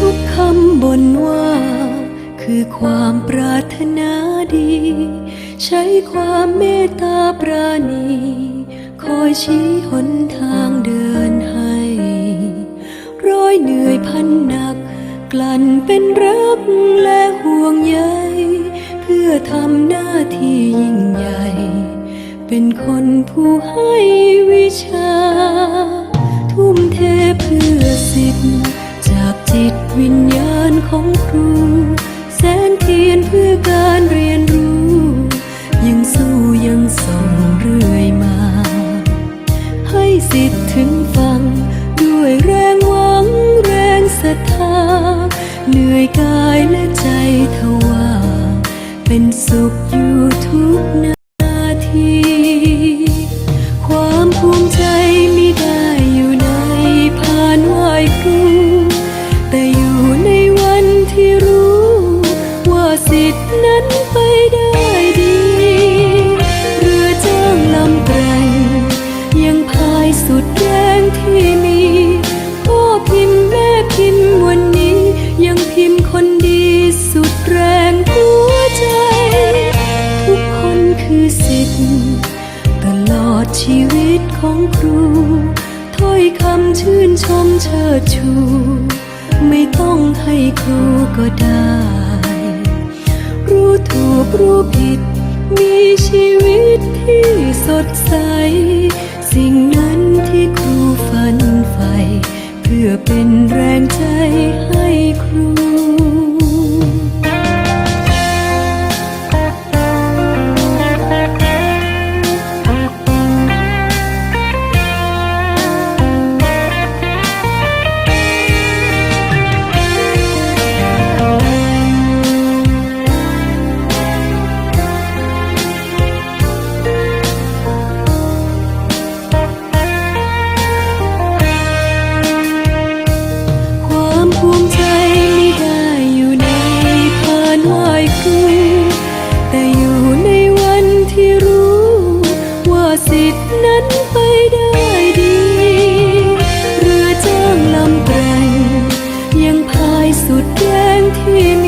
ทุกคำบนว่าคือความปรารถนาดี ใช้ความเมตตาปราณี คอยชี้หนทางเดิน ลั่นเป็นรักและห่วงใยเพื่อทำหน้าที่ยิ่งใหญ่ เป็นคนผู้ให้วิชา ทุ่มเทเพื่อสิทธิ์จากจิตวิญญาณของครู แสนเทียนเพื่อการเรียนรู้ เป็นสุขอยู่ทุกนาที ความภูมิใจไม่ได้อยู่ในผ่านไหวครูแต่อยู่ในวันที่รู้ ว่าสิทธินั้นไปได้ดี เรือจ้างลำแกร่งยังพายสุดแรงที่ ดชีวิตของครู ถ้อยคำชื่นชมเชิดชู ไม่ต้องให้ครูก็ได้ รู้ถูกรู้ผิด มีชีวิตที่สดใส สิ่งนั้นที่ครู นั้นไปได้ดี เรือจ้างลำแกรงยังพายสุดแรงที่มี